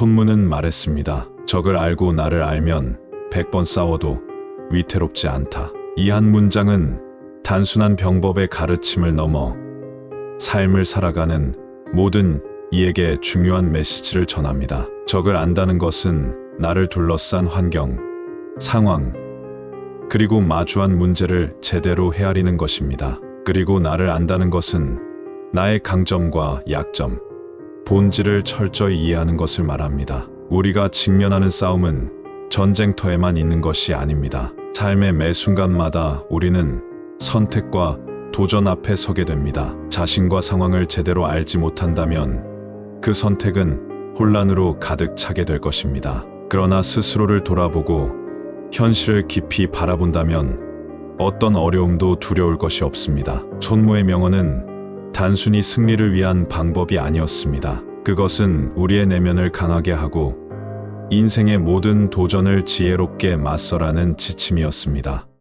손문은 말했습니다. 적을 알고 나를 알면 백번 싸워도 위태롭지 않다. 이 한 문장은 단순한 병법의 가르침을 넘어 삶을 살아가는 모든 이에게 중요한 메시지를 전합니다. 적을 안다는 것은 나를 둘러싼 환경, 상황, 그리고 마주한 문제를 제대로 헤아리는 것입니다. 그리고 나를 안다는 것은 나의 강점과 약점, 본질을 철저히 이해하는 것을 말합니다. 우리가 직면하는 싸움은 전쟁터에만 있는 것이 아닙니다. 삶의 매 순간마다 우리는 선택과 도전 앞에 서게 됩니다. 자신과 상황을 제대로 알지 못한다면 그 선택은 혼란으로 가득 차게 될 것입니다. 그러나 스스로를 돌아보고 현실을 깊이 바라본다면 어떤 어려움도 두려울 것이 없습니다. 손모의 명언은 단순히 승리를 위한 방법이 아니었습니다. 그것은 우리의 내면을 강하게 하고 인생의 모든 도전을 지혜롭게 맞서라는 지침이었습니다.